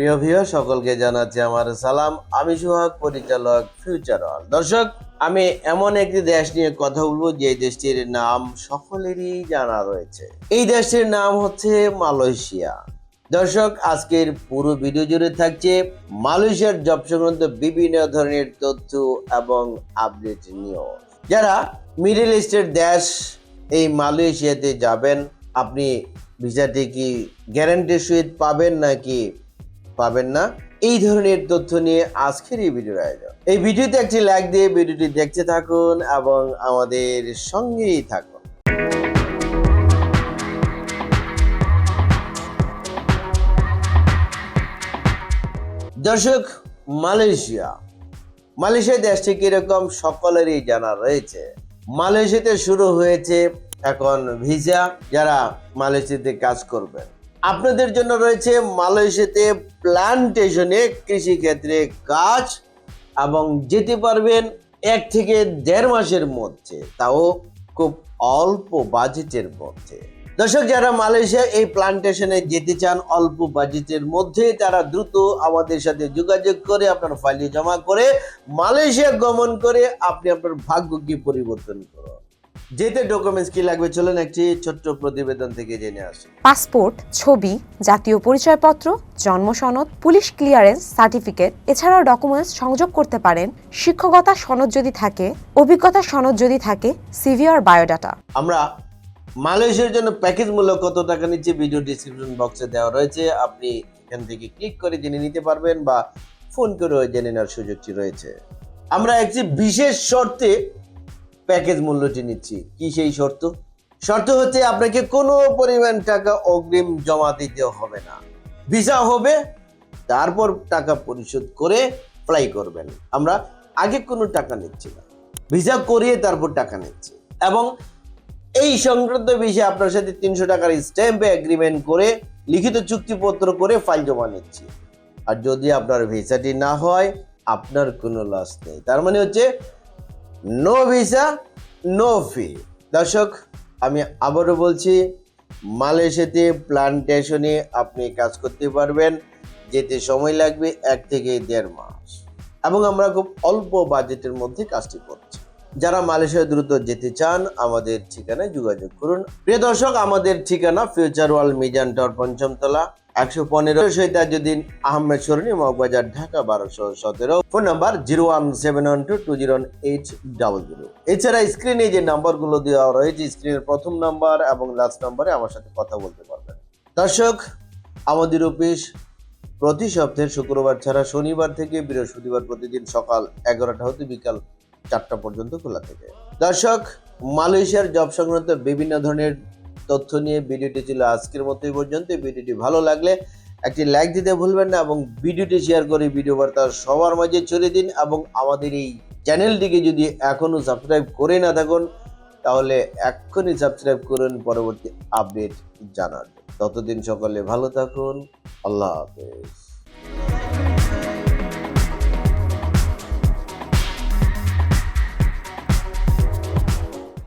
প্রিয় ভিউ সকলকে জানাচ্ছি আমার সালাম। আমি সোহাগ, পরিচালক ফিউচার অল দর্শক, আমি এমন একটি দেশ নিয়ে কথা বলব যে দেশটির নাম সকলেরই জানা রয়েছে। এই দেশটির নাম হচ্ছে মালয়েশিয়া। দর্শক, আজকের পুরো ভিডিও জুড়ে থাকছে মালয়েশিয়ার জব সংক্রান্ত বিভিন্ন ধরনের তথ্য এবং আপডেট নিউজ। যারা মিডল ইস্টের দেশ, এই মালয়েশিয়াতে যাবেন, আপনি ভিসাটি কি গ্যারান্টির সহিত পাবেন নাকি পাবেন না। এই ধরনের তথ্য নিয়ে আজকের এই ভিডিওর আয়োজন। এই ভিডিওতে একটি লাইক দিয়ে ভিডিওটি দেখতে থাকুন এবং আমাদের সঙ্গেই থাকুন। দর্শক, মালয়েশিয়া। মালয়েশিয়া দেশটি কীরকম সকলেরই জানা রয়েছে। মালয়েশিয়াতে শুরু হয়েছে এখন ভিসা। যারা মালয়েশিয়াতে কাজ করবেন আপনাদের জন্য রয়েছে মালয়েশিয়াতে প্লান্টেশনে কৃষিক্ষেত্রে কাজ এবং যেতে পারবেন এক থেকে দেড় মাসের মধ্যে, তাও খুব অল্প বাজেটের মধ্যে। দর্শক, যারা মালয়েশিয়া এই প্লান্টেশনে যেতে চান অল্প বাজেটের মধ্যে, তারা দ্রুত আমাদের সাথে যোগাযোগ করে, আপনার ফাইল জমা করে, মালয়েশিয়া গমন করে আপনি আপনার ভাগ্যকে পরিবর্তন করুন। যেতে ডকুমেন্টস কি লাগবে চলুন একটি ছোট্ট প্রতিবেদন থেকে জেনে আসি। পাসপোর্ট ছবি জাতীয় পরিচয়পত্র জন্ম সনদ পুলিশ ক্লিয়ারেন্স সার্টিফিকেট এছাড়াও ডকুমেন্টস সংযোগ করতে পারেন শিক্ষকতা সনদ যদি থাকে অভিজ্ঞতা সনদ যদি থাকে সিভি আর বায়োডাটা আমরা মালয়েশিয়ার জন্য প্যাকেজ মূল্য কত টাকা নিচ্ছে ভিডিও ডিসক্রিপশন বক্সে দেওয়া রয়েছে। আপনি এখান থেকে ক্লিক করে জেনে নিতে পারবেন বা ফোন করে জেনে নেওয়ার সুযোগটি রয়েছে। আমরা একটি বিশেষ শর্তে প্যাকেজ মূল্যটি নিচ্ছি। কি সেই শর্ত? শর্ত হচ্ছে আপনাকে কোনো পরিমাণ টাকা অগ্রিম জমা দিতে হবে না। ভিসা হবে, তারপর টাকা পরিশোধ করে ফ্লাই করবেন। আমরা আগে কোনো টাকা নিচ্ছি না। ভিসা করিয়ে তারপর টাকা নিচ্ছি। এবং এই সংক্রান্ত বিষয়ে আপনার সাথে তিনশো টাকার স্ট্যাম্পে এগ্রিমেন্ট করে লিখিত চুক্তিপত্র করে ফাইল জমা নিচ্ছি। আর যদি আপনার ভিসাটি না হয়, আপনার কোনো লস নেই। তার মানে হচ্ছে নো ভিসা নো ফি দর্শক, আমি আবারও বলছি, মালয়েশিয়াতে প্লান্টেশনে আপনি কাজ করতে পারবেন, যেতে সময় লাগবে এক থেকে দেড় মাস। এবং আমরা খুব অল্প বাজেটের মধ্যে কাজটি করছি। যারা মালয়েশিয়া দ্রুত যেতে চান, আমাদের ঠিকানায় যোগাযোগ করুন। প্রিয় দর্শক, আমাদের ঠিকানা ফিউচার ওয়াল মিজান টাওয়ার পঞ্চমতলা একশো পনেরো সৈতাজুদ্দিন আহমেদ সরণি, মগবাজার, ঢাকা, বারোশো সতেরো। Phone number zero one seven one two two zero eight double zero. এছাড়া স্ক্রিনে যে নাম্বারগুলো দেওয়া রয়েছে, স্ক্রিনের প্রথম নাম্বার এবং লাস্ট নাম্বারে আমার সাথে কথা বলতে পারবেন। দর্শক, আমাদের অফিস প্রতি সপ্তাহে শুক্রবার ছাড়া শনিবার থেকে বৃহস্পতিবার প্রতিদিন সকাল এগারোটা হতে বিকাল চারটা পর্যন্ত খোলা থাকে। দর্শক, মালয়েশিয়ার জব সংক্রান্ত বিভিন্ন ধরনের তথ্য নিয়ে ভিডিওটি ছিল আজকের মতো এই পর্যন্ত ভিডিওটি ভালো লাগলে একটি লাইক দিতে ভুলবেন না এবং ভিডিওটি শেয়ার করে ভিডিও বার্তা সবার মাঝে ছড়িয়ে দিন এবং আমাদের এই চ্যানেলটিকে যদি এখনও সাবস্ক্রাইব করে না থাকুন, তাহলে এক্ষুনি সাবস্ক্রাইব করুন, পরবর্তী আপডেট জানার। ততদিন সকলে ভালো থাকুন। আল্লাহ হাফেজ।